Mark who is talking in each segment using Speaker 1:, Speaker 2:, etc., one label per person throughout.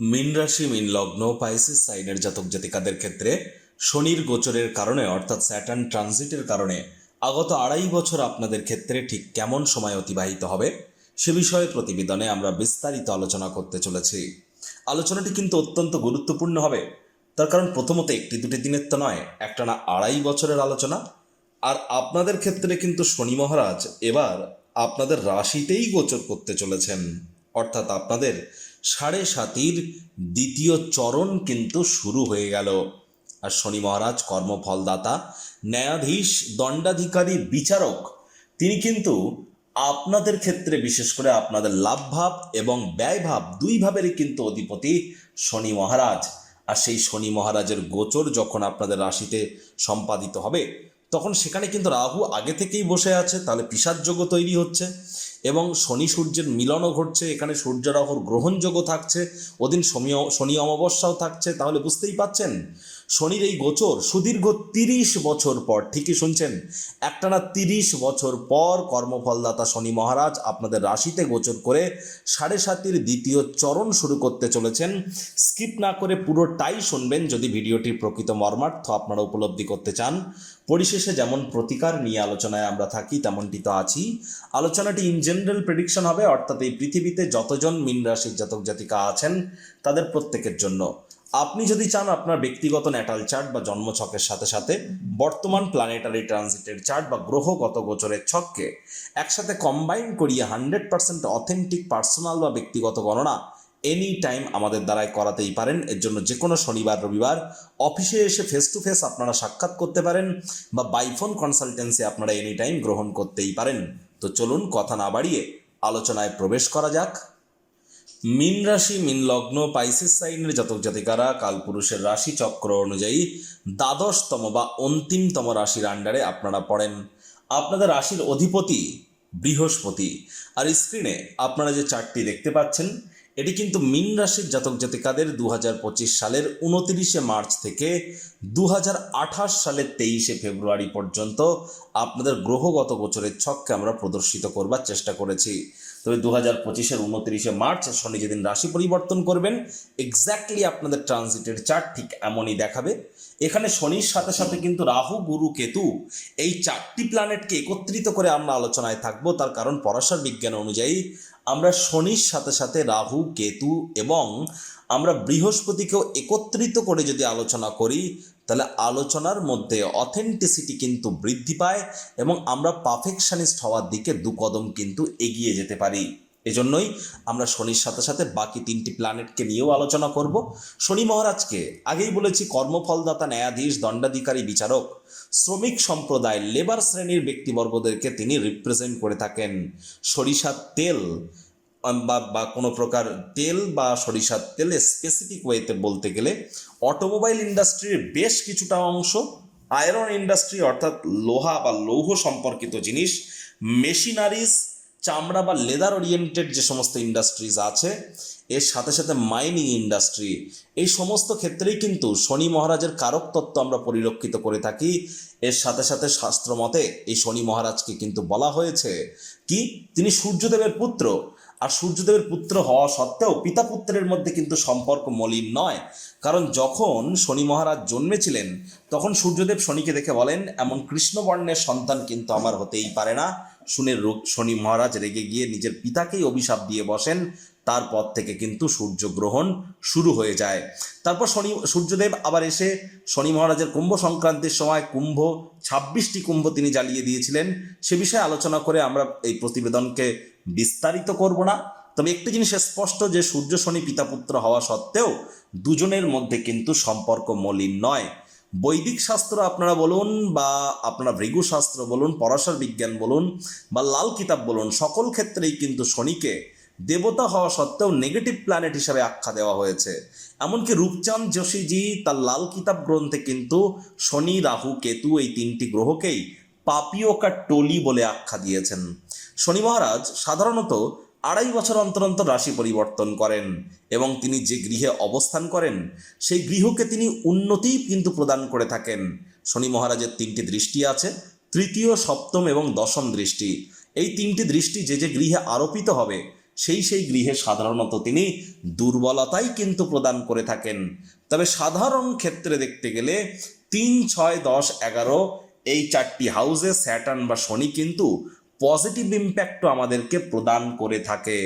Speaker 1: মীন রাশি, মিন লগ্ন, পাইসিস, সাইনের জাতক জাতিকাদের ক্ষেত্রে শনির গোচরের কারণে, অর্থাৎ স্যাটার্ন ট্রানজিটের কারণে আগত আড়াই বছর আপনাদের ক্ষেত্রে ঠিক কেমন সময় অতিবাহিত হবে সে বিষয়ে প্রতিবেদনে আমরা বিস্তারিত আলোচনা করতে চলেছি। আলোচনাটি কিন্তু অত্যন্ত গুরুত্বপূর্ণ হবে। তার কারণ প্রথমত একটি দুটি দিনের তো নয় একটা না আড়াই বছরের আলোচনা। আর আপনাদের ক্ষেত্রে কিন্তু শনি মহারাজ এবার আপনাদের রাশিতেই গোচর করতে চলেছেন। অর্থাৎ আপনাদের সাড়ে সাতির দ্বিতীয় চরণ কিন্তু শুরু হয়ে গেল। আর শনি মহারাজ কর্মফলদাতা, ন্যায়াধীশ, দণ্ডাধিকারী, বিচারক, তিনি কিন্তু আপনাদের ক্ষেত্রে বিশেষ করে আপনাদের লাভভাব এবং ব্যয়ভাব দুই ভাবেরই কিন্তু অধিপতি শনি মহারাজ। আর সেই শনি মহারাজের গোচর যখন আপনাদের রাশিতে সম্পাদিত হবে তখন সেখানে কিন্তু রাহু আগে থেকেই বসে আছে, তাহলে পিসারযোগ্য তৈরি হচ্ছে এবং শনি সূর্যের মিলনও ঘটছে, এখানে সূর্য রাহুর গ্রহণযোগ্য থাকছে, ওদিন শনি শনি অমাবস্যাও থাকছে, তাহলে বুঝতেই পাচ্ছেন? শনির এই গোচর সুদীর্ঘ তিরিশ বছর পর, ঠিকই শুনছেন? একটানা তিরিশ বছর পর কর্মফলদাতা শনি মহারাজ আপনাদের রাশিতে গোচর করে সাড়ে সাতির দ্বিতীয় চরণ শুরু করতে চলেছেন। স্কিপ না করে পুরোটাই শুনবেন, যদি ভিডিওটির প্রকৃত মর্মার্থ আপনারা উপলব্ধি করতে চান। পরিশেষে যেমন প্রতিকার নিয়ে আলোচনায় আমরা থাকি, তেমনটি তো আছি আলোচনাটি ইন জেনারেল প্রেডিকশন হবে, অর্থাৎ এই পৃথিবীতে যতজন মিন রাশির জাতক জাতিকা আছেন, তাদের প্রত্যেকের জন্য। আপনি যদি চান আপনার ব্যক্তিগত ন্যাটাল চার্ট বা জন্মছকের সাথে সাথে বর্তমান প্ল্যানেটারি ট্রানজিটের চার্ট বা গ্রহগত গোচরের ছককে একসাথে কম্বাইন করিয়ে হান্ড্রেড পার্সেন্ট অথেন্টিক পার্সোনাল বা ব্যক্তিগত গণনা এনি টাইম আমাদের দ্বারাই করাতেই পারেন। এর জন্য যে কোনো শনিবার, রবিবার অফিসে এসে ফেস টু ফেস আপনারা সাক্ষাৎ করতে পারেন বা বাইফোন কনসালটেন্সি আপনারা এনি টাইম গ্রহণ করতেই পারেন। তো চলুন কথা না বাড়িয়ে আলোচনায় প্রবেশ করা যাক। মিন রাশি, মিন লগ্ন পাইসিস সাইনের জাতক জাতিকারা কালপুরুষের রাশি চক্র অনুযায়ী দ্বাদশতম বা অন্তিমতম রাশির আন্ডারে আপনারা পড়েন। আপনাদের রাশির অধিপতি বৃহস্পতি। আর স্ক্রিনে আপনারা যে চারটি দেখতে পাচ্ছেন এটি কিন্তু মিন রাশির জাতক জাতিকাদের দু হাজার পঁচিশ সালের উনতিরিশে মার্চ থেকে দু হাজার আঠাশ সালের তেইশে ফেব্রুয়ারি পর্যন্ত আপনাদের গ্রহগত গোচরের ছককে আমরা প্রদর্শিত করবার চেষ্টা করেছি। তবে দু হাজার পঁচিশের উনত্রিশে মার্চ শনি যেদিন রাশি পরিবর্তন করবেন এক্স্যাক্টলি আপনাদের ট্রানজিটের চার্ট ঠিক এমনই দেখাবে। এখানে শনির সাথে সাথে কিন্তু রাহু, গুরু, কেতু এই চারটি প্ল্যানেটকে একত্রিত করে আমরা আলোচনায় থাকব। তার কারণ পরাশর বিজ্ঞান অনুযায়ী আমরা শনির সাথে সাথে রাহু, কেতু এবং আমরা বৃহস্পতিকেও একত্রিত করে যদি আলোচনা করি, তাহলে আলোচনার মধ্যে অথেন্টিসিটি কিন্তু বৃদ্ধি পায় এবং আমরা পারফেকশনিস্ট হওয়ার দিকে দু কদম কিন্তু এগিয়ে যেতে পারি। এজন্যই আমরা শনির সাথে সাথে বাকি তিনটি প্ল্যানেটকে নিয়েও আলোচনা করব। শনি মহারাজকে আগেই বলেছি কর্মফলদাতা, ন্যায়াধীশ, দণ্ডাধিকারী, বিচারক, শ্রমিক সম্প্রদায় লেবার শ্রেণির ব্যক্তিবর্গদেরকে তিনি রিপ্রেজেন্ট করে থাকেন। সরিষার তেল বা বা কোনো প্রকার তেল বা সরিষার তেলে স্পেসিফিক ওয়েতে বলতে গেলে অটোমোবাইল ইন্ডাস্ট্রির বেশ কিছুটা অংশ আয়রন ইন্ডাস্ট্রি অর্থাৎ লোহা বা লৌহ সম্পর্কিত জিনিস মেশিনারিজ চামড়া বা লেদার ওরিয়েন্টেড যে সমস্ত ইন্ডাস্ট্রিজ আছে, এর সাথে সাথে মাইনিং ইন্ডাস্ট্রি এই সমস্ত ক্ষেত্রেই কিন্তু শনি মহারাজের কারক তত্ত্ব আমরা পরিলক্ষিত করে থাকি। এর সাথে সাথে শাস্ত্র মতে এই শনি মহারাজকে কিন্তু বলা হয়েছে কি? তিনি সূর্যদেবের পুত্র। আর সূর্যদেবের পুত্র হওয়া সত্ত্বেও পিতা পুত্রের মধ্যে কিন্তু সম্পর্ক মলিন নয়। কারণ যখন শনি মহারাজ জন্মেছিলেন, তখন সূর্যদেব শনিকে দেখে বলেন, এমন কৃষ্ণবর্ণের সন্তান কিন্তু আমার হতেই পারে না। শুনে শনি মহারাজ রেগে গিয়ে নিজের পিতাকেই অভিশাপ দিয়ে বসেন। তারপর থেকে কিন্তু সূর্যগ্রহণ শুরু হয়ে যায়। তারপর শনি, সূর্যদেব আবার এসে শনি মহারাজের কুম্ভ সংক্রান্তির সময় কুম্ভ, ছাব্বিশটি কুম্ভ তিনি জ্বালিয়ে দিয়েছিলেন। সে বিষয়ে আলোচনা করে আমরা এই প্রতিবেদনকে বিস্তারিত করব না। তবে একটি জিনিস স্পষ্ট যে সূর্য, শনি পিতাপুত্র হওয়া সত্ত্বেও দুজনের মধ্যে কিন্তু সম্পর্ক মলিন নয়। বৈদিক শাস্ত্র আপনারা বলুন বা আপনারা ভৃগু শাস্ত্র বলুন, পরাশর বিজ্ঞান বলুন বা লাল কিতাব বলুন, সকল ক্ষেত্রেই কিন্তু শনিকে দেবতা হওয়া সত্ত্বেও নেগেটিভ প্ল্যানেট হিসাবে আখ্যা দেওয়া হয়েছে। এমনকি রূপচাঁদ যোশীজি তার লাল কিতাব গ্রন্থে কিন্তু শনি, রাহু, কেতু এই তিনটি গ্রহকেই পাপিয়কা টলি বলে আখ্যা দিয়েছেন। শনি মহারাজ, সাধারণত আড়াই বছর অন্তর অন্তর রাশি পরিবর্তন করেন এবং তিনি যে গৃহে অবস্থান করেন, সেই গৃহকে তিনি উন্নতিই কিন্তু প্রদান করে থাকেন। শনি মহারাজের তিনটি দৃষ্টি আছে, তৃতীয়, সপ্তম এবং দশম দৃষ্টি। এই তিনটি দৃষ্টি যে যে গৃহে আরোপিত হবে, সেই সেই গৃহে সাধারণত তিনি দুর্বলতাই কিন্তু প্রদান করে থাকেন। তবে সাধারণ ক্ষেত্রে দেখতে গেলে তিন, ছয়, দশ, এগারো এই চারটি হাউসে স্যাটার্ন বা শনি কিন্তু পজিটিভ ইম্প্যাক্টও আমাদেরকে প্রদান করে থাকে।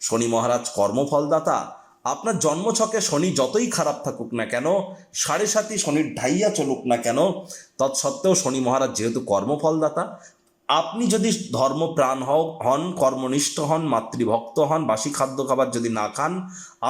Speaker 1: শনি মহারাজ কর্মফলদাতা, আপনার জন্মছকে শনি যতই খারাপ থাকুক না কেন, সাড়ে সাতই শনির ঢাইয়া চলুক না কেন, তৎসত্ত্বেও শনি মহারাজ যেহেতু কর্মফলদাতা, আপনি যদি ধর্মপ্রাণ হও, হন, কর্মনিষ্ঠ হন, মাতৃভক্ত হন, বাসি খাদ্য খাবার যদি না খান,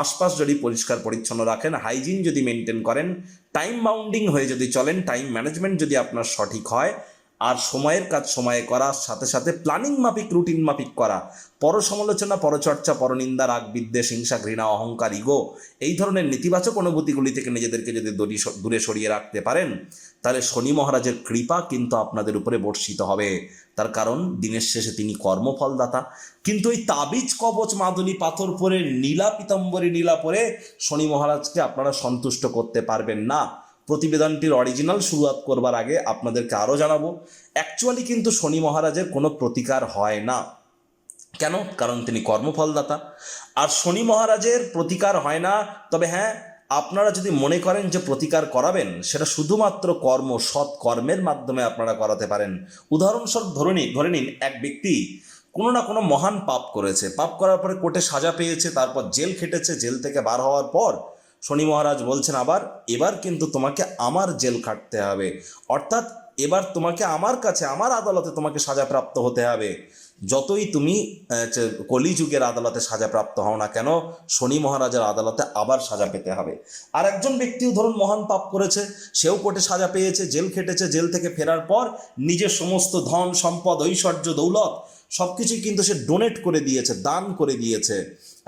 Speaker 1: আশপাশ যদি পরিষ্কার পরিচ্ছন্ন রাখেন হাইজিন যদি মেনটেন করেন টাইম বাউন্ডিং হয়ে যদি চলেন টাইম ম্যানেজমেন্ট যদি আপনার সঠিক হয় আর সময়ের কাজ সময়ে করার সাথে সাথে প্ল্যানিং মাফিক রুটিন মাফিক করা। পর সমালোচনা পরচর্চা, পরনিন্দা, রাগ, বিদ্বেষ, হিংসা, ঘৃণা, অহংকার ইগো এই ধরনের নেতিবাচক অনুভূতিগুলি থেকে নিজেদেরকে যদি দূরে সরিয়ে রাখতে পারেন, তাহলে শনি মহারাজের কৃপা কিন্তু আপনাদের উপরে বর্ষিত হবে। তার কারণ, দিনের শেষে তিনি কর্মফলদাতা। কিন্তু এই তাবিজ, কবচ, মাদুলি, পাথর পরে, নীলা, পিতম্বরী নীলা পরে শনি মহারাজকে আপনারা সন্তুষ্ট করতে পারবেন না। প্রতিবেদনটির অরিজিনাল শুরুয়াত করবার আগে আপনাদেরকে আরও জানাব অ্যাকচুয়ালি কিন্তু শনি মহারাজের কোনো প্রতিকার হয় না। কেন? কারণ তিনি কর্মফলদাতা। আর শনি মহারাজের প্রতিকার হয় না, তবে হ্যাঁ আপনারা যদি মনে করেন যে প্রতিকার করাবেন, সেটা শুধুমাত্র কর্ম সৎ কর্মের মাধ্যমে আপনারা করাতে পারেন। উদাহরণস্বরূপ ধরে নিন ধরে নিন, এক ব্যক্তি কোনো না কোনো মহান পাপ করেছে। পাপ করার পরে কোর্টে সাজা পেয়েছে, তারপর জেল খেটেছে, জেল থেকে বার হওয়ার পর শনি মহারাজ বলছেন, আবার, এবার কিন্তু তোমাকে আমার জেল খাটতে হবে। অর্থাৎ এবার তোমাকে আমার কাছে, আমার আদালতে তোমাকে সাজাপ্রাপ্ত হতে হবে। যতই তুমি কলিযুগের আদালতে সাজাপ্রাপ্ত হও না কেন, শনি মহারাজের আদালতে আবার সাজা পেতে হবে। আর একজন ব্যক্তিও ধরুন মহান পাপ করেছে, সেও কোর্টে সাজা পেয়েছে, জেল খেটেছে, জেল থেকে ফেরার পর নিজের সমস্ত ধন, সম্পদ, ঐশ্বর্য, দৌলত সব কিছুই কিন্তু সে ডোনেট করে দিয়েছে, দান করে দিয়েছে।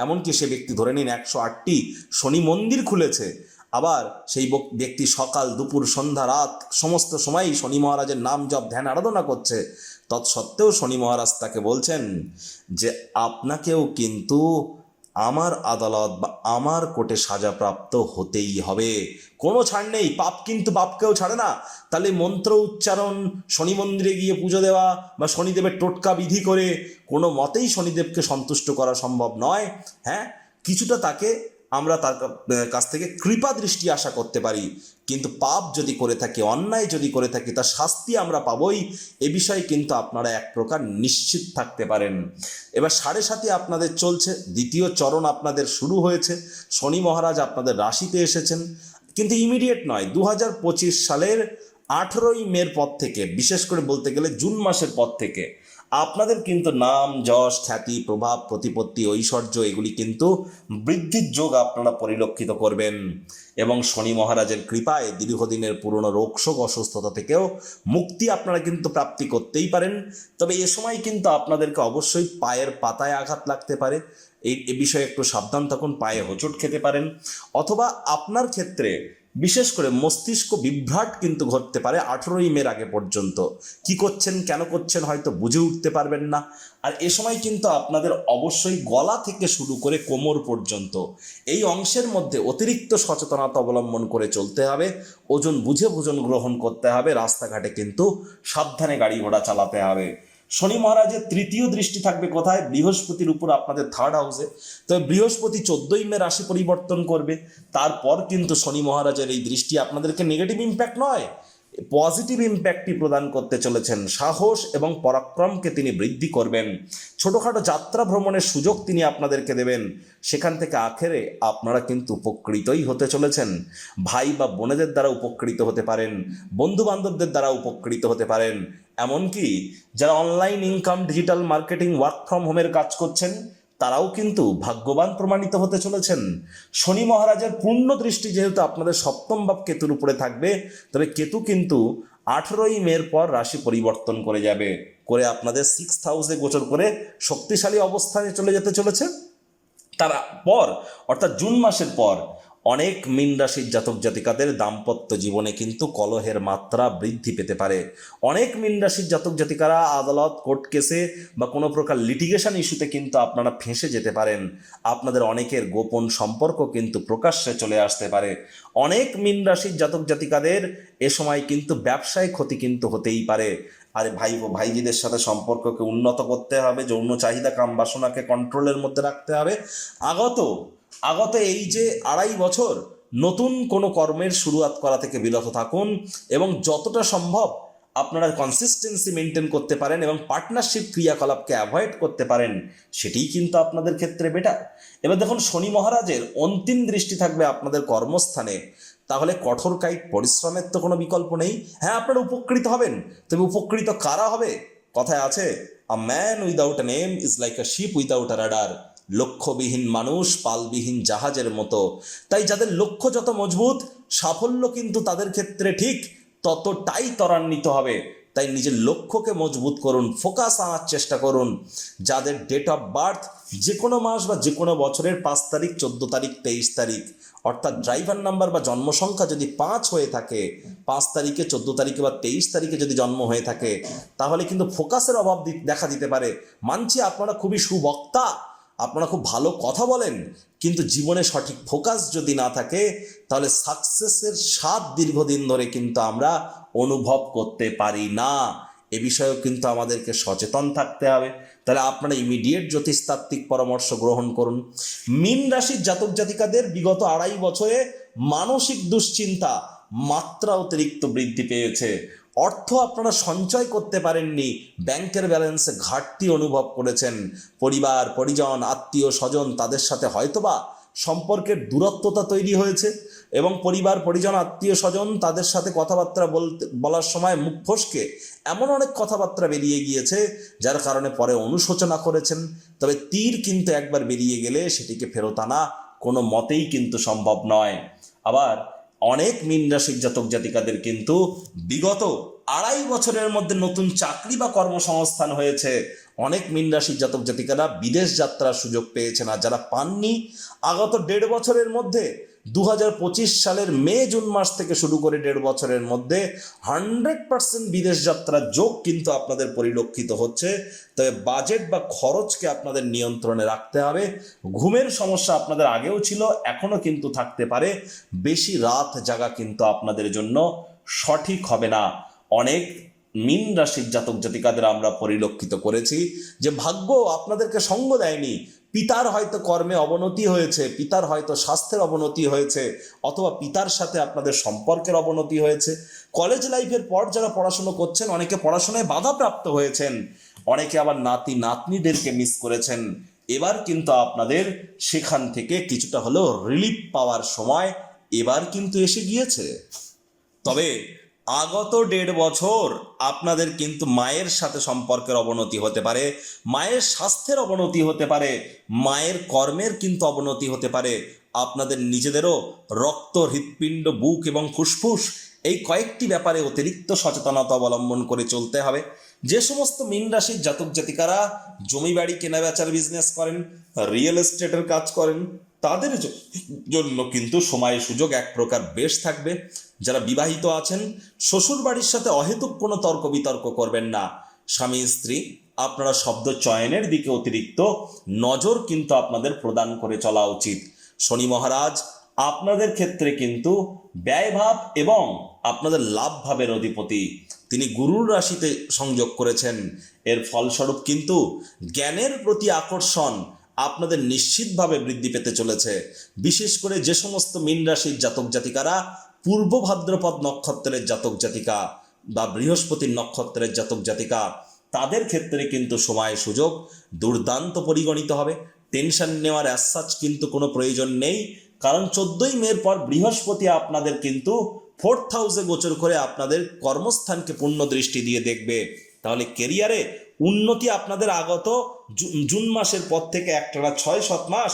Speaker 1: এমনকি সে ব্যক্তি ধরে নিন একশো আটটি শনি মন্দির খুলেছে। আবার সেই ব্যক্তি সকাল, দুপুর, সন্ধ্যা, রাত সমস্ত সময়ই শনি মহারাজের নাম জপ, ধ্যান, আরাধনা করছে। তৎসত্ত্বেও শনি মহারাজ তাকে বলছেন যে, আপনাকেও কিন্তু আমার আদালত বা আমার কোর্টে সাজাপ্রাপ্ত হতেই হবে। কোনো ছাড় নেই, পাপ কিন্তু পাপকেও ছাড়ে না। তাহলে মন্ত্র উচ্চারণ, শনি মন্দিরে গিয়ে পুজো দেওয়া বা শনিদেবের টোটকা বিধি করে কোনো মতেই শনিদেবকে সন্তুষ্ট করা সম্ভব নয়। হ্যাঁ? কিছুটা তাকে আমরা তার কাছ থেকে কৃপা দৃষ্টি আশা করতে পারি। কিন্তু পাপ যদি করে থাকি, অন্যায় যদি করে থাকি, তার শাস্তি আমরা পাবই। এ বিষয়ে কিন্তু আপনারা এক প্রকার নিশ্চিত থাকতে পারেন। এবার সাড়ে সাথে আপনাদের চলছে, দ্বিতীয় চরণ আপনাদের শুরু হয়েছে। শনি মহারাজ আপনাদের রাশিতে এসেছেন। কিন্তু ইমিডিয়েট নয় দু সালের আঠেরোই মের পর থেকে, বিশেষ করে বলতে গেলে জুন মাসের পর থেকে আপনাদের কিন্তু নাম, যশ, খ্যাতি, প্রভাব, প্রতিপত্তি, ঐশ্বর্য এগুলি কিন্তু বৃদ্ধির যোগ আপনারা পরিলক্ষিত করবেন। এবং শনি মহারাজের কৃপায় দীর্ঘদিনের পুরনো রোগশোক অসুস্থতা থেকেও মুক্তি আপনারা কিন্তু প্রাপ্তি করতেই পারেন। তবে এ সময় কিন্তু আপনাদেরকে অবশ্যই পায়ের পাতায় আঘাত লাগতে পারে। এই বিষয়ে একটু সাবধান থাকুন, পায়ে হোঁচট খেতে পারেন। অথবা আপনার ক্ষেত্রে বিশেষ করে মস্তিষ্ক বিভ্রাট কিন্তু ঘটতে পারে আঠেরোই মের আগে পর্যন্ত। কি করছেন, কেন করছেন হয়তো বুঝে উঠতে পারবেন না। আর এ সময় কিন্তু আপনাদের অবশ্যই গলা থেকে শুরু করে কোমর পর্যন্ত এই অংশের মধ্যে অতিরিক্ত সচেতনতা অবলম্বন করে চলতে হবে। ওজন বুঝে ভোজন গ্রহণ করতে হবে। রাস্তাঘাটে কিন্তু সাবধানে গাড়ি ঘোড়া চালাতে হবে। শনি মহারাজের তৃতীয় দৃষ্টি থাকবে কোথায়? বৃহস্পতির উপর, আপনাদের থার্ড হাউসে তবে বৃহস্পতি চোদ্দই মে রাশি পরিবর্তন করবে। তারপর কিন্তু শনি মহারাজের এই দৃষ্টি আপনাদেরকে নেগেটিভ ইম্প্যাক্ট নয়। পজিটিভ ইম্প্যাক্টই প্রদান করতে চলেছেন। সাহস এবং পরাক্রমকে তিনি বৃদ্ধি করবেন। ছোটোখাটো যাত্রা ভ্রমণের সুযোগ তিনি আপনাদেরকে দেবেন। সেখান থেকে আখেরে আপনারা কিন্তু উপকৃতই হতে চলেছেন। ভাই বা বোনেদের দ্বারা উপকৃত হতে পারেন। বন্ধু বান্ধবদের দ্বারা উপকৃত হতে পারেন। এমনকি যারা online income, digital marketing, work from হোমের কাজ করছেন তারাও কিন্তু ভাগ্যবান প্রমাণিত হতে চলেছেন। শনি মহারাজের পূর্ণ দৃষ্টি যেহেতু আপনাদের সপ্তম ভাব কেতুর উপরে থাকবে, তবে কেতু কিন্তু আঠেরোই মের পর রাশি পরিবর্তন করে যাবে। করে আপনাদের সিক্স হাউসে গোচর করে শক্তিশালী অবস্থানে চলে যেতে চলেছে। তার পর, অর্থাৎ জুন মাসের পর অনেক মীন রাশির জাতক জাতিকাদের দাম্পত্য জীবনে কিন্তু কলহের মাত্রা বৃদ্ধি পেতে পারে। অনেক মীন রাশির জাতক জাতিকারা আদালত, কোর্ট কেসে বা কোনো প্রকার লিটিগেশন ইস্যুতে কিন্তু আপনারা ফেঁসে যেতে পারেন। আপনাদের অনেকের গোপন সম্পর্ক কিন্তু প্রকাশ্যে চলে আসতে পারে। অনেক মীন রাশির জাতক জাতিকাদের এ সময় কিন্তু ব্যবসায় ক্ষতি কিন্তু হতেই পারে। আরে ভাই ভাইজিদের সাথে সম্পর্ককে উন্নত করতে হবে, যৌন চাহিদা, কাম বাসনাকে কন্ট্রোলের মধ্যে রাখতে হবে। আগত আগত এই যে আড়াই বছর নতুন কোনো কর্মের শুরুয়াত করা থেকে বিরত থাকুন এবং যতটা সম্ভব আপনারা কনসিস্টেন্সি মেনটেন করতে পারেন এবং পার্টনারশিপ ক্রিয়াকলাপকে অ্যাভয়েড করতে পারেন, সেটিই কিন্তু আপনাদের ক্ষেত্রে বেটার এবার দেখুন, শনি মহারাজের অন্তিম দৃষ্টি থাকবে আপনাদের কর্মস্থানে। তাহলে কঠোর কায়িক পরিশ্রমের তো কোনো বিকল্প নেই। হ্যাঁ আপনারা উপকৃত হবেন। তবে উপকৃত কারা হবে? কথায় আছে a man without a name is like a ship without a rudder লক্ষ্যবিহীন মানুষ, পালবিহীন জাহাজের মতো। তাই যাদের লক্ষ্য যত মজবুত, সাফল্য কিন্তু তাদের ক্ষেত্রে ঠিক ততটাই ত্বরান্বিত হবে। তাই নিজের লক্ষ্যকে মজবুত করুন, ফোকাস আনার চেষ্টা করুন। যাদের ডেট অফ বার্থ যে কোনো মাস বা যে কোনো বছরের পাঁচ তারিখ, চোদ্দ তারিখ, তেইশ তারিখ, অর্থাৎ ড্রাইভার নাম্বার বা জন্ম সংখ্যা যদি পাঁচ হয়ে থাকে, পাঁচ তারিখে, চোদ্দ তারিখে বা তেইশ তারিখে যদি জন্ম হয়ে থাকে, তাহলে কিন্তু ফোকাসের অভাব দেখা দিতে পারে। মানছি আপনারা খুবই সুবক্তা। আপনারা খুব ভালো কথা বলেন, কিন্তু জীবনে সঠিক ফোকাস যদি না থাকে, তাহলে সাকসেসের স্বাদ দীর্ঘদিন ধরে কিন্তু আমরা অনুভব করতে পারি না। এ বিষয়েও কিন্তু আমাদেরকে সচেতন থাকতে হবে। তাহলে আপনারা ইমিডিয়েট জ্যোতিষতাত্ত্বিক পরামর্শ গ্রহণ করুন। মিন রাশির জাতক জাতিকাদের বিগত আড়াই বছরে মানসিক দুশ্চিন্তা মাত্রা অতিরিক্ত বৃদ্ধি পেয়েছে। অর্থ আপনারা সঞ্চয় করতে পারেননি। ব্যাংকের ব্যালেন্সে ঘাটতি অনুভব করেছেন। পরিবার, পরিজন, আত্মীয়, স্বজন তাদের সাথে হয়তোবা সম্পর্কের দূরত্বতা তৈরি হয়েছে এবং পরিবার, পরিজন, আত্মীয়, স্বজন তাদের সাথে কথাবার্তা বলতে, বলার সময় মুখ ফসকে এমন অনেক কথাবার্তা বেরিয়ে গিয়েছে, যার কারণে পরে অনুশোচনা করেছেন। তবে তীর কিন্তু একবার বেরিয়ে গেলে সেটিকে ফেরত আনা কোনো মতেই কিন্তু সম্ভব নয়। আবার অনেক মীন রাশির জাতক জাতিকাদের কিন্তু বিগত আড়াই বছরের মধ্যে নতুন চাকরি বা কর্মসংস্থান হয়েছে। অনেক মীন রাশির জাতক জাতিকারা বিদেশ যাত্রার সুযোগ পেয়েছে না যারা পাননি, আগত দেড় বছরের মধ্যে দু হাজার পঁচিশ সালের মে, জুন মাস থেকে শুরু করে দেড় বছরের মধ্যে হান্ড্রেড পার্সেন্ট বিদেশ যাত্রার যোগ কিন্তু আপনাদের পরিলক্ষিত হচ্ছে। তবে বাজেট বা খরচকে আপনাদের নিয়ন্ত্রণে রাখতে হবে। ঘুমের সমস্যা আপনাদের আগেও ছিল, এখনও কিন্তু থাকতে পারে। বেশি রাত জাগা কিন্তু আপনাদের জন্য সঠিক হবে না। অনেক মিন রাশির জাতক জাতিকাদের আমরা পরিলক্ষিত করেছি যে ভাগ্য আপনাদেরকে সঙ্গ দেয়নি। পিতার হয়তো কর্মে অবনতি হয়েছে, পিতার হয়তো স্বাস্থ্যের অবনতি হয়েছে, অথবা পিতার সাথে আপনাদের সম্পর্কের অবনতি হয়েছে। কলেজ লাইফের পর যারা পড়াশুনো করছেন, অনেকে পড়াশোনায় বাধাপ্রাপ্ত হয়েছেন, অনেকে আবার নাতি নাতনিদেরকে মিস করেছেন। এবার কিন্তু আপনাদের সেখান থেকে কিছুটা হলেও রিলিফ পাওয়ার সময় এবার কিন্তু এসে গিয়েছে। তবে আগত দেড় বছর আপনাদের কিন্তু মায়ের সাথে সম্পর্কের অবনতি হতে পারে, মায়ের স্বাস্থ্যের অবনতি হতে পারে, মায়ের কর্মের কিন্তু অবনতি হতে পারে, আপনাদের নিজেদেরও রক্ত, হৃৎপিণ্ড, বুক এবং ফুসফুস এই কয়েকটি ব্যাপারে অতিরিক্ত সচেতনতা অবলম্বন করে চলতে হবে। যে সমস্ত মিন রাশির জাতক জাতিকারা জমি বাড়ি কেনা বেচার বিজনেস করেন রিয়েল এস্টেটের কাজ করেন তাদের জন্য কিন্তু সময় সুযোগ এক প্রকার বেশ থাকবে। যারা বিবাহিত আছেন শ্বশুর বাড়ির সাথে অহেতুক কোনো তর্ক বিতর্ক করবেন না। স্বামী, স্ত্রী, আপনারা শব্দ চয়নের দিকে অতিরিক্ত নজর কিন্তু আপনাদের প্রদান করে চলা উচিত। শনি মহারাজ, আপনাদের ক্ষেত্রে কিন্তু ব্যয়ভাব এবং আপনাদের লাভ ভাবের অধিপতি। তিনি গুরুর রাশিতে সংযোগ করেছেন। এর ফলস্বরূপ কিন্তু জ্ঞানের প্রতি আকর্ষণ আপনাদের নিশ্চিতভাবে বৃদ্ধি পেতে চলেছে। বিশেষ করে যে সমস্ত মীন রাশির জাতক জাতিকারা, পূর্ব ভাদ্রপদ নক্ষত্রের জাতক জাতিকা বা বৃহস্পতির নক্ষত্রের জাতক জাতিকা, তাদের ক্ষেত্রে কিন্তু সময় সুযোগ দুর্দান্ত পরিগণিত হবে। টেনশন নেওয়ার অ্যাসাচ কিন্তু কোনো প্রয়োজন নেই। কারণ চোদ্দই মের পর বৃহস্পতি আপনাদের কিন্তু ফোর্থ হাউসে গোচর করে আপনাদের কর্মস্থানকে পূর্ণ দৃষ্টি দিয়ে দেখবে। তাহলে কেরিয়ারে উন্নতি আপনাদের আগত জুন মাসের পর থেকে একটানা ছয় সাত মাস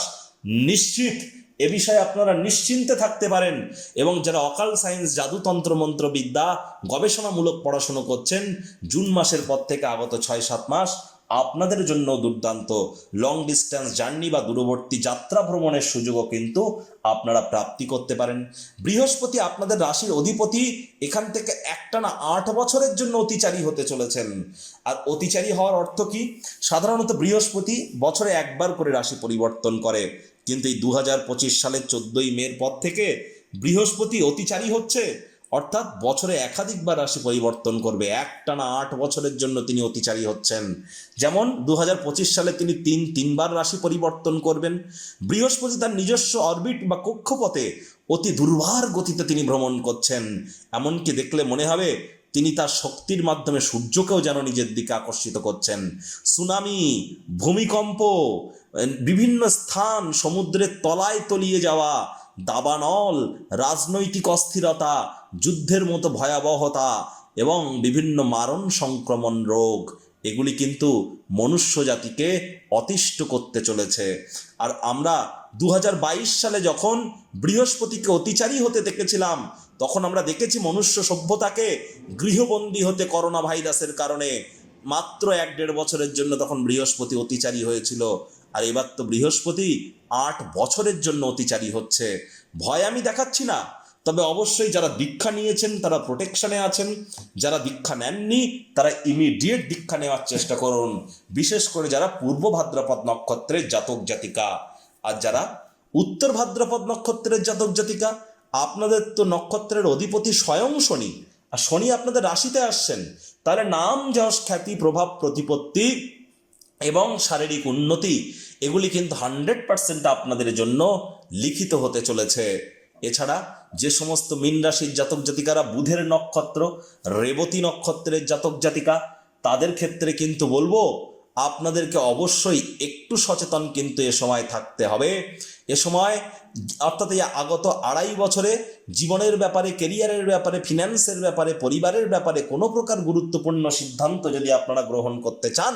Speaker 1: নিশ্চিত। এ বিষয়ে আপনারা নিশ্চিন্তে থাকতে পারেন এবং যারা অকাল সায়েন্স জাদুতন্ত্র মন্ত্র বিদ্যা গবেষণামূলক পড়াশুনো করছেন, জুন মাসের পর থেকে আগত ছয় সাত মাস আপনাদের জন্য দুর্দান্ত লং ডিস্টেন্স জার্নি বা দূরবর্তী যাত্রা ভ্রমণের সুযোগও কিন্তু আপনারা প্রাপ্তি করতে পারেন। বৃহস্পতি আপনাদের রাশির অধিপতি, এখান থেকে একটানা আট বছরের জন্য অতিচারী হতে চলেছেন। আর অতিচারী হওয়ার অর্থ কি? সাধারণত বৃহস্পতি বছরে একবার করে রাশি পরিবর্তন করে। কিন্তু এই দু হাজার পঁচিশ সালের চোদ্দই মের পর থেকে বৃহস্পতি অতিচারী হচ্ছে। অর্থাৎ বছরে একাধিকবার রাশি পরিবর্তন করবে। একটানা আট বছরের জন্য তিনি অতিচারী হচ্ছেন। যেমন দু হাজার পঁচিশ সালে তিনি তিন, তিনবার রাশি পরিবর্তন করবেন। বৃহস্পতি তার নিজস্ব অরবিট বা কক্ষপথে অতি দুর্বার গতিতে তিনি ভ্রমণ করছেন। এমনকি দেখলে মনে হবে, তিনি তার শক্তির মাধ্যমে সূর্যকেও যেন নিজের দিকে আকর্ষিত করছেন। সুনামি, ভূমিকম্প বিভিন্ন স্থান সমুদ্রের তলায় তলিয়ে যাওয়া দাবানল, রাজনৈতিক অস্থিরতা, যুদ্ধের মতো ভয়াবহতা এবং বিভিন্ন মারণ সংক্রমণ রোগ, এগুলি কিন্তু মনুষ্য জাতিকে অতিষ্ঠ করতে চলেছে। আর আমরা দু হাজার বাইশ সালে যখন বৃহস্পতিকে অতিচারী হতে দেখেছিলাম, তখন আমরা দেখেছি মনুষ্য সভ্যতাকে গৃহবন্দী হতে করোনা ভাইরাসের কারণে মাত্র এক দেড় বছরের জন্য তখন বৃহস্পতি অতিচারী হয়েছিল। আর এবার তো বৃহস্পতি আট বছরের জন্য অতিচারী হচ্ছে। ভয় আমি দেখাচ্ছি না। তবে অবশ্যই যারা দীক্ষা নিয়েছেন, তারা প্রোটেকশনে আছেন। যারা দীক্ষা নেননি, তারা ইমিডিয়েট দীক্ষা নেওয়ার চেষ্টা করুন। বিশেষ করে যারা পূর্ব ভাদ্রপদ নক্ষত্রের জাতক জাতিকা। আর যারা উত্তর ভাদ্রপদ নক্ষত্রের জাতক জাতিকা, আপনাদের তো নক্ষত্রের অধিপতি স্বয়ং শনি। আর শনি আপনাদের রাশিতে আসছেন। তাহলে নাম যশ খ্যাতি, প্রভাব, প্রতিপত্তি এবং শারীরিক উন্নতি। এগুলি কিন্তু হান্ড্রেড পার্সেন্ট আপনাদের জন্য লিখিত হতে চলেছে। এছাড়া যে সমস্ত মীন রাশির জাতক জাতিকারা, বুধের নক্ষত্র, রেবতী নক্ষত্রের জাতক জাতিকা, তাদের ক্ষেত্রে কিন্তু বলব, আপনাদেরকে অবশ্যই একটু সচেতন কিন্তু এ সময় থাকতে হবে। এ সময় অর্থাৎ এই আগত আড়াই বছরে জীবনের ব্যাপারে কেরিয়ারের ব্যাপারে, ফিন্যান্সের ব্যাপারে, পরিবারের ব্যাপারে কোনো প্রকার গুরুত্বপূর্ণ সিদ্ধান্ত যদি আপনারা গ্রহণ করতে চান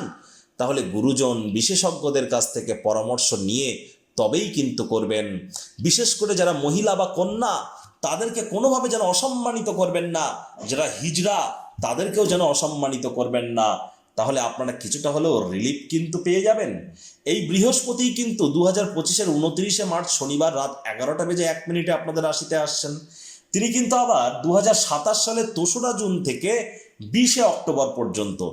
Speaker 1: তাহলে গুরুজন বিশেষজ্ঞদের কাছ থেকে পরামর্শ নিয়ে তবেই কিন্তু করবেন। বিশেষ করে যারা মহিলা বা কন্যা, তাদেরকে কোনোভাবে যেন অসম্মানিত করবেন না। যারা হিজড়া, তাদেরকেও যেন অসম্মানিত করবেন না। তাহলে আপনারা কিছুটা হলেও রিলিফ কিন্তু পেয়ে যাবেন। এই বৃহস্পতি কিন্তু দু হাজার পঁচিশের উনত্রিশে মার্চ শনিবার রাত এগারোটা বেজে এক মিনিটে আপনাদের রাশিতে আসছেন। তিনি কিন্তু আবার দু হাজার সাতাশ সালের দোসরা জুন থেকে বিশে অক্টোবর পর্যন্ত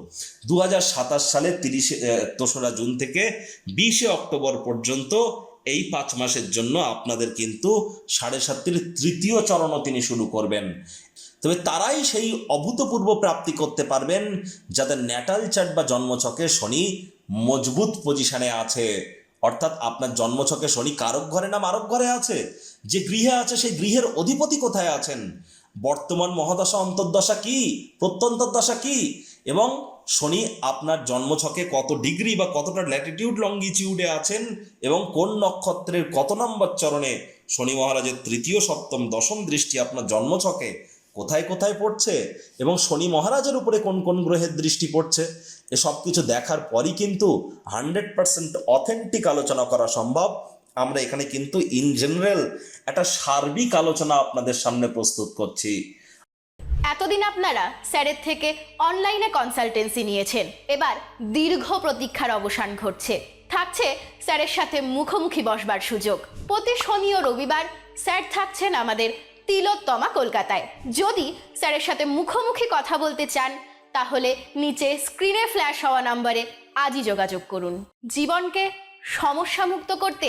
Speaker 1: দু হাজার সাতাশ সালে তিরিশে দোসরা জুন থেকে বিশে অক্টোবর পর্যন্ত এই পাঁচ মাসের জন্য আপনাদের কিন্তু সাড়ে সাতটির তৃতীয় চরণও তিনি শুরু করবেন। তবে তারাই সেই অভূতপূর্ব প্রাপ্তি করতে পারবেন যাদের ন্যাটাল চার্ট বা জন্মছকে শনি মজবুত পজিশনে আছে। অর্থাৎ আপনার জন্মছকে শনি কারক ঘরে না মারক ঘরে আছে? যে গৃহে আছে, সেই গৃহের অধিপতি কোথায় আছেন? বর্তমান মহাদশা, অন্তর্দশা কি? প্রত্যন্তর্দশা কি? এবং শনি, আপনার জন্মছকে কত ডিগ্রি বা কতটা ল্যাটিটিউড লঙ্গিটিউডে আছেন? এবং কোন নক্ষত্রের কত নম্বর চরণে শনি মহারাজের তৃতীয়, সপ্তম, দশম দৃষ্টি আপনার জন্মছকে কোথায় কোথায় পড়ছে? এবং শনি মহারাজের উপরে কোন কোন গ্রহের দৃষ্টি পড়ছে? এসব কিছু দেখার পরই কিন্তু হান্ড্রেড পার্সেন্ট অথেন্টিক আলোচনা করা সম্ভব। আমরা এখানে কিন্তু ইন জেনারেল একটা সার্বিক আলোচনা আপনাদের সামনে প্রস্তুত করছি।
Speaker 2: এতদিন আপনারা স্যারের থেকে অনলাইনে কনসালটেন্সি নিয়েছেন। এবার দীর্ঘ প্রতীক্ষার অবসান ঘটছে। থাকছে স্যারের সাথে মুখোমুখি বসবার সুযোগ। প্রতি শনি ও রবিবার স্যার থাকছেন আমাদের তিলোত্তমা কলকাতায়। যদি স্যারের সাথে মুখোমুখি কথা বলতে চান, তাহলে নিচে স্ক্রিনে ফ্ল্যাশ হওয়া নম্বরে আজই যোগাযোগ করুন। জীবনকে সমস্যামুক্ত করতে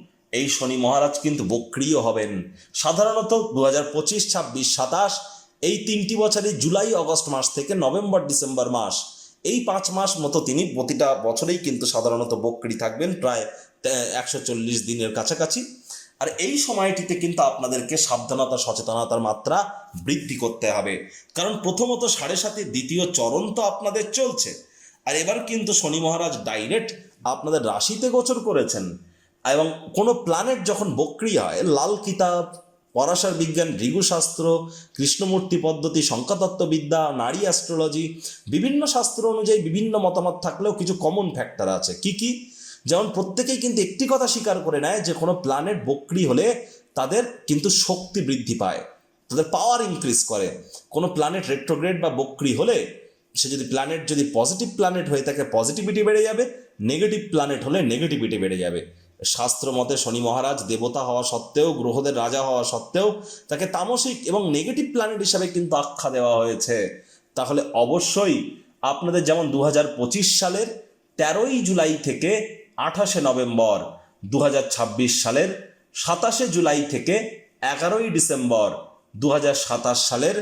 Speaker 1: এই শনি মহারাজ কিন্তু বক্রিয় হবেন। সাধারণত দু হাজার পঁচিশ, ছাব্বিশ, সাতাশ, এই তিনটি বছরই জুলাই, অগস্ট মাস থেকে নভেম্বর, ডিসেম্বর মাস। এই পাঁচ মাস মতো তিনি প্রতিটা বছরেই কিন্তু সাধারণত বক্রি থাকবেন, প্রায় একশো চল্লিশ দিনের কাছাকাছি। আর এই সময়টিতে কিন্তু আপনাদেরকে সাবধানতা, সচেতনতার মাত্রা বৃদ্ধি করতে হবে। কারণ প্রথমত সাড়ে সাতের দ্বিতীয় চরণ তো আপনাদের চলছে। আর এবার কিন্তু শনি মহারাজ ডাইরেক্ট আপনাদের রাশিতে গোচর করেছেন। এবং কোনো প্ল্যানেট যখন বক্রি হয়, লাল কিতাব, পরাশর বিজ্ঞান ঋগুশাস্ত্র কৃষ্ণমূর্তি পদ্ধতি সংখ্যাতত্ত্ববিদ্যা নারী অ্যাস্ট্রোলজি বিভিন্ন শাস্ত্র অনুযায়ী বিভিন্ন মতামত থাকলেও কিছু কমন ফ্যাক্টর আছে। কি কি? যেমন প্রত্যেকেই কিন্তু একটি কথা স্বীকার করে নেয় যে, কোনো প্ল্যানেট বক্রি হলে তাদের কিন্তু শক্তি বৃদ্ধি পায়, তাদের পাওয়ার ইনক্রিজ করে। কোনো প্ল্যানেট রেট্রোগ্রেড বা বক্রি হলে সে যদি প্ল্যানেট যদি পজিটিভ প্ল্যানেট হয়ে থাকে পজিটিভিটি বেড়ে যাবে নেগেটিভ প্ল্যানেট হলে নেগেটিভিটি বেড়ে যাবে। শাস্ত্র মতে শনি মহারাজ দেবতা হওয়া সত্ত্বেও, গ্রহদের রাজা হওয়া সত্ত্বেও তাকে তামসিক এবং নেগেটিভ প্ল্যানেট হিসাবে কিন্তু আখ্যা দেওয়া হয়েছে। তাহলে অবশ্যই আপনাদের যেমন দু হাজার পঁচিশ সালের তেরোই জুলাই থেকে আঠাশে নভেম্বর দু হাজার ছাব্বিশ সালের সাতাশে জুলাই থেকে এগারোই ডিসেম্বর দু হাজার সাতাশ সালের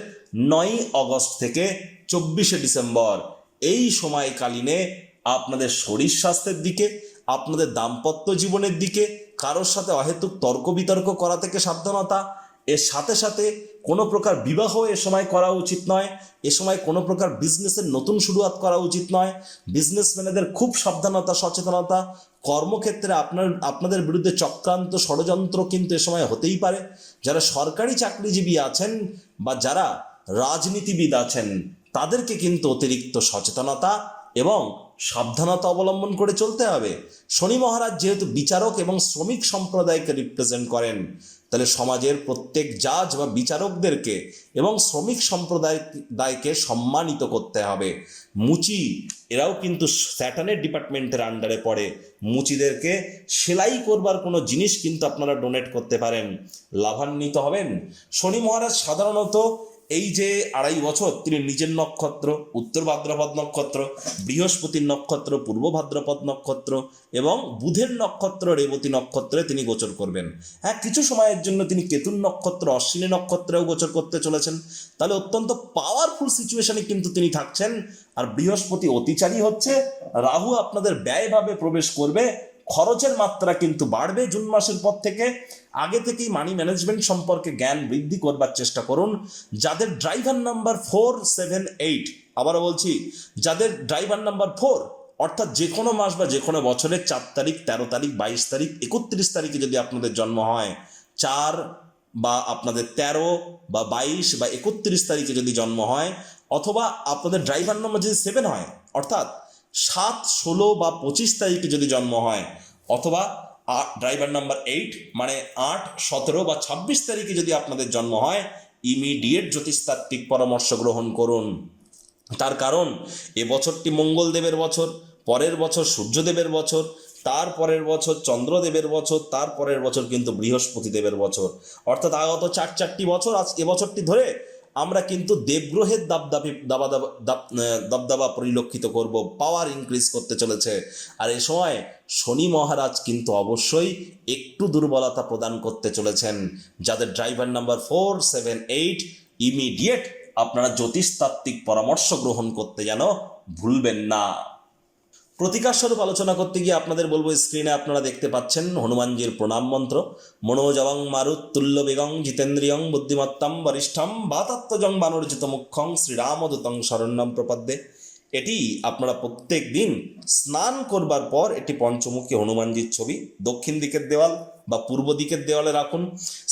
Speaker 1: নয়ই অগস্ট থেকে চব্বিশে ডিসেম্বর এই সময়কালীনে আপনাদের শরীর স্বাস্থ্যের দিকে আপনাদের দাম্পত্য জীবনের দিকে, কারোর সাথে অহেতুক তর্ক বিতর্ক করা থেকে সাবধানতা, এর সাথে সাথে কোনো প্রকার বিবাহ এ সময় করা উচিত নয়, এ সময় কোনো প্রকার বিজনেসের নতুন শুরুয়াত করা উচিত নয়। বিজনেসম্যানেদের খুব সাবধানতা, সচেতনতা, কর্মক্ষেত্রে আপনার, আপনাদের বিরুদ্ধে চক্রান্ত ষড়যন্ত্র কিন্তু এ সময় হতেই পারে। যারা সরকারি চাকরিজীবী আছেন বা যারা রাজনীতিবিদ আছেন, তাদেরকে কিন্তু অতিরিক্ত সচেতনতা এবং সাবধানতা অবলম্বন করে চলতে হবে। শনি মহারাজ যেহেতু বিচারক এবং শ্রমিক সম্প্রদায়কে রিপ্রেজেন্ট করেন, তাহলে সমাজের প্রত্যেক জাজ বা বিচারকদেরকে এবং শ্রমিক সম্প্রদায় দায়কে সম্মানিত করতে হবে। মুচি, এরাও কিন্তু স্যাটানের ডিপার্টমেন্টের আন্ডারে পড়ে। মুচিদেরকে সেলাই করবার কোনো জিনিস কিন্তু আপনারা ডোনেট করতে পারেন। লাভান্বিত হবেন। শনি মহারাজ সাধারণত এই যে আড়াই বছর তিনি নিজের নক্ষত্র, উত্তর ভাদ্রপদ নক্ষত্র, বৃহস্পতির নক্ষত্র, পূর্ব ভাদ্রপদ নক্ষত্র এবং বুধের নক্ষত্র, রেবতী নক্ষত্রে তিনি গোচর করবেন। হ্যাঁ কিছু সময়ের জন্য তিনি কেতুন নক্ষত্র, অশ্বিনী নক্ষত্রেও গোচর করতে চলেছেন। তাহলে অত্যন্ত পাওয়ারফুল সিচুয়েশনে কিন্তু তিনি থাকছেন। আর বৃহস্পতি অতিচারী হচ্ছে, রাহু আপনাদের ব্যয়ভাবে প্রবেশ করবে। খরচের মাত্রা কিন্তু বাড়বে জুন মাসের পর থেকে। আগে থেকেই মানি ম্যানেজমেন্ট সম্পর্কে জ্ঞান বৃদ্ধি করবার চেষ্টা করুন। যাদের driver number four seven eight আবারও বলছি, যাদের ড্রাইভার নাম্বার ফোর অর্থাৎ যে কোনো মাস বা যে কোনো বছরের চার তারিখ, তেরো তারিখ, বাইশ তারিখ, একত্রিশ তারিখে যদি আপনাদের জন্ম হয়, চার বা আপনাদের তেরো বা বাইশ বা একত্রিশ তারিখে যদি জন্ম হয়, অথবা আপনাদের ড্রাইভার নম্বর যদি সেভেন হয়, অর্থাৎ সাত, ষোলো বা পঁচিশ তারিখে যদি জন্ম হয়, অথবা ড্রাইভার নাম্বার এইট মানে আট, সতেরো বা ছাব্বিশ তারিখে যদি আপনাদের জন্ম হয় ইমিডিয়েট জ্যোতিষতাত্ত্বিক পরামর্শ গ্রহণ করুন। তার কারণ, এ বছরটি মঙ্গলদেবের বছর, পরের বছর সূর্যদেবের বছর, তার পরের বছর চন্দ্রদেবের বছর, তার পরের বছর কিন্তু বৃহস্পতি দেবের বছর। অর্থাৎ আগত চার চারটি বছর আজ এবছরটি ধরে আমরা কিন্তু দেবগ্রহের দাবদাবি দাবা দাবদাবা দাব- আহ, পরিলক্ষিত করব পাওয়ার ইনক্রিজ করতে চলেছে। আর এই সময় শনি মহারাজ কিন্তু অবশ্যই একটু দুর্বলতা প্রদান করতে চলেছেন। যাদের driver number four seven eight immediate আপনারা জ্যোতিষতাত্ত্বিক পরামর্শ গ্রহণ করতে যেন ভুলবেন না। প্রতিকার স্বরূপ আলোচনা করতে গিয়ে আপনাদের বলব, স্ক্রিনে আপনারা দেখতে পাচ্ছেন হনুমানজির প্রণাম মন্ত্র। মনোজবং মারুত তুল্য বেগং জিতেন্দ্রিয়ং বুদ্ধিমত্তম বরিষ্ঠম বাতাত্মজং বানর্জিত মুখ্যং শ্রীরাম শ্রীরামদূতং শরণ্যম প্রপদ্যে। এটি আপনারা প্রত্যেক দিন স্নান করবার পর এটি পঞ্চমুখী হনুমানজির ছবি, দক্ষিণ দিকের দেওয়াল। বা পূর্ব দিকের দেওয়ালে রাখুন।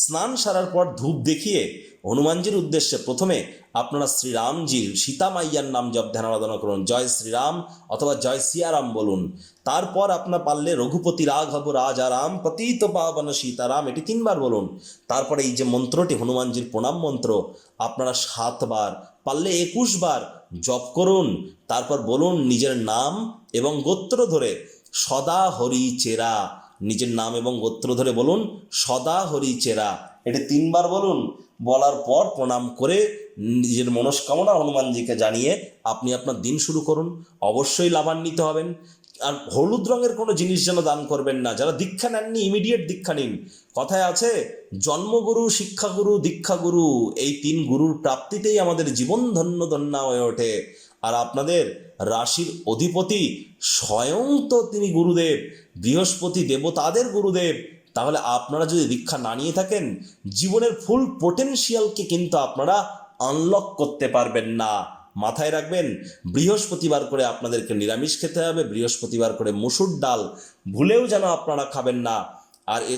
Speaker 1: স্নান সারার পর ধূপ দেখিয়ে হনুমানজির উদ্দেশ্যে প্রথমে আপনারা শ্রীরামজির সীতা মাইয়ার নাম জপ ধ্যান আরাধনা করুন। জয় শ্রীরাম অথবা জয় সিয়ারাম বলুন। তারপর আপনার পারলে রঘুপতি রাঘব রাজারাম পতিত পাবন সীতারাম এটি তিনবার বলুন। তারপরে এই যে মন্ত্রটি, হনুমানজির প্রণাম মন্ত্র, আপনারা সাতবার পারলে একুশ বার জপ করুন। তারপর বলুন নিজের নাম এবং গোত্র ধরে সদা হরি চেরা। নিজের নাম এবং গোত্র ধরে বলুন, সদা হরি চেরা। এটি তিনবার বলুন, বলার পর প্রণাম করে নিজের মনস্কামনা হনুমানজিকে জানিয়ে আপনি আপনার দিন শুরু করুন। অবশ্যই লাভান্বিত হবেন। আর হলুদ রঙের কোনো জিনিস যেন দান করবেন না। যারা দীক্ষা নেননি ইমিডিয়েট দীক্ষা নিন। কথায় আছে, জন্মগুরু, শিক্ষাগুরু, দীক্ষাগুরু, এই তিন গুরুর প্রাপ্তিতেই আমাদের জীবন ধন্য ধন্যা হয়ে ওঠে। আর আপনাদের রাশির অধিপতি স্বয়ং তো তিনি গুরুদেব, বৃহস্পতি দেবতাদের গুরুদেব। তাহলে আপনারা যদি দীক্ষা না নিয়ে থাকেন, জীবনের ফুল পোটেনশিয়ালকে কিন্তু আপনারা আনলক করতে পারবেন না। মাথায় রাখবেন, বৃহস্পতিবার করে আপনাদেরকে নিরামিষ খেতে হবে, বৃহস্পতিবার করে মুসুর ডাল। ভুলেও যেন আপনারা খাবেন না। আর এ,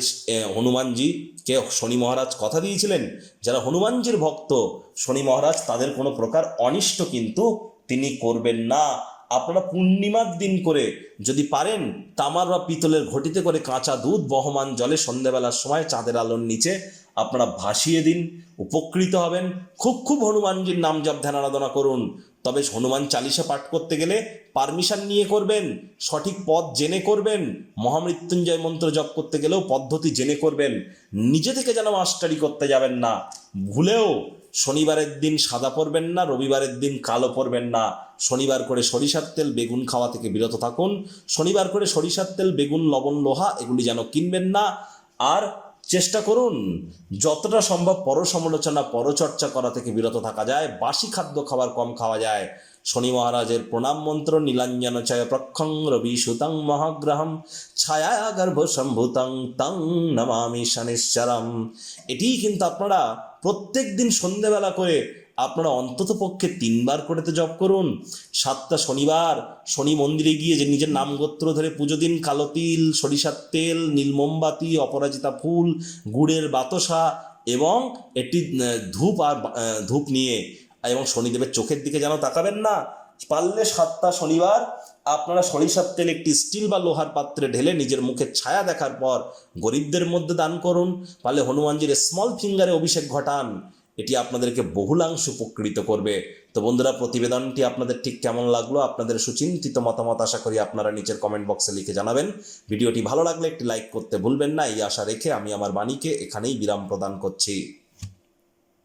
Speaker 1: হনুমানজি কে শনি মহারাজ কথা দিয়েছিলেন, যারা হনুমানজির ভক্ত, শনি মহারাজ তাদের কোনো প্রকার অনিষ্ট কিন্তু তিনি করবেন না। আপনারা পূর্ণিমার দিন করে যদি পারেন তামার বা পিতলের ঘটিতে করে কাঁচা দুধ বহমান জলে সন্ধেবেলার সময় চাঁদের আলোর নিচে আপনারা ভাসিয়ে দিন, উপকৃত হবেন। খুব খুব হনুমানজির নাম জপ, ধ্যান, আরাধনা করুন। তবে হনুমান চালিসা পাঠ করতে গেলে পারমিশন নিয়ে করবেন, সঠিক পথ জেনে করবেন, মহামৃত্যুঞ্জয় মন্ত্র জপ করতে গেলেও পদ্ধতি জেনে করবেন। নিজে থেকে যেন মাস্টারি করতে যাবেন না। ভুলেও শনিবারের দিন সাদা পরবেন না, রবিবারের দিন কালো পরবেন না। শনিবার করে সরিষার তেল বেগুন খাওয়া থেকে বিরত থাকুন। শনিবার করে সরিষার তেল, বেগুন, লবণ, লোহা এগুলি যেন কিনবেন না। আর চেষ্টা করুন, যতটা সম্ভব পর সমালোচনা পরচর্চা করা থেকে বিরত থাকা যায়। বাসি খাদ্য খাবার কম খাওয়া যায়। শনি মহারাজের প্রণাম মন্ত্র, নীলাঞ্জন চয় প্রক্ষং রবি সুতং মহাগ্রহম ছায়া গর্ভ সম্ভুতং তং নমামি শনিশ্চরম। এটিই কিন্তু আপনারা প্রত্যেক দিন সন্ধেবেলা করে আপনারা অন্তত পক্ষে তিনবার করে তো জপ করুন। সাতটা শনিবার শনি মন্দিরে গিয়ে যে নিজের নাম গোত্র ধরে পুজো দিন, কালো তিল, সরিষার তেল, নীল মোমবাতি, অপরাজিতা ফুল, গুড়ের বাতসা এবং একটি ধূপ আর ধূপ নিয়ে এবং শনিদেবের চোখের দিকে যেন তাকাবেন না, পারলে সাতটা শনিবার আপনারা সরিষার তেল একটি স্টিল বা লোহার পাত্রে ঢেলে নিজের মুখের ছায়া দেখার পর গরিবদের মধ্যে দান করুন, পারলে হনুমানজির স্মল ফিঙ্গারে অভিষেক ঘটান, এটি আপনাদেরকে বহুলাংশ উপকৃত করবে। তো বন্ধুরা, প্রতিবেদনটি আপনাদের ঠিক কেমন লাগল, আপনাদের সুচিন্তিত মতামত আশা করি আপনারা নিচের কমেন্ট বক্সে লিখে জানাবেন। ভিডিওটি ভালো লাগলে একটি লাইক করতে ভুলবেন না, এই আশা রেখে আমি আমার বাণীকে এখানেই বিরাম প্রদান করছি।